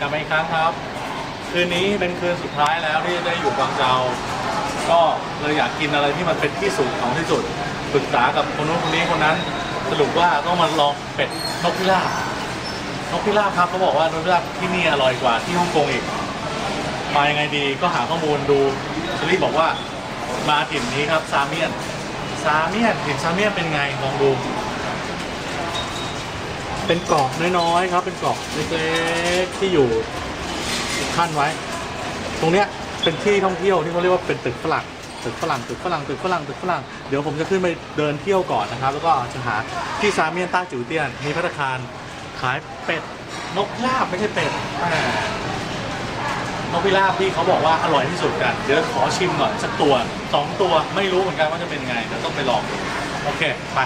กลับมาอีกครั้งครับ คืนนี้เป็นคืนสุดท้ายแล้วที่ได้อยู่กวางเจาก็เลยอยากกินอะไรที่มันเป็นที่สุดของที่สุดปรึกษากับคนนู้นคนนี้คนนั้น สรุปว่าต้องมาลองเป็ดนกพิราบนกพิราบครับเขาบอกว่านกพิราบที่นี่อร่อยกว่าที่ฮ่องกงอีกมายังไงดีก็หาข้อมูลดูเชอรี่บอกว่ามาถิ่นนี้ครับซาเมียนซาเมียนถิ่นซาเมียนเป็นไงลองดู เป็นเกาะน้อยๆครับ เป็นเกาะเล็กๆที่อยู่ขั้นไว้ ตรงเนี้ยเป็นที่ท่องเที่ยวที่เขาเรียกว่าเป็นตึกฝรั่งตึกฝรั่งตึกฝรั่งตึกฝรั่งตึกฝรั่งเดี๋ยวผมจะขึ้นไปเดินเที่ยวก่อนนะครับ แล้วก็จะหาที่ซาเมียนต้าจิ๋วเตี้ยนมีพัตตาคารขายเป็ดนกลาบไม่ใช่เป็ดนกพิราบที่เขาบอกว่าอร่อยที่สุดกันเดี๋ยวขอชิมหน่อยสักตัวสองตัวไม่รู้เหมือนกันว่าจะเป็นไงเดี๋ยวต้องไปลองโอเคไป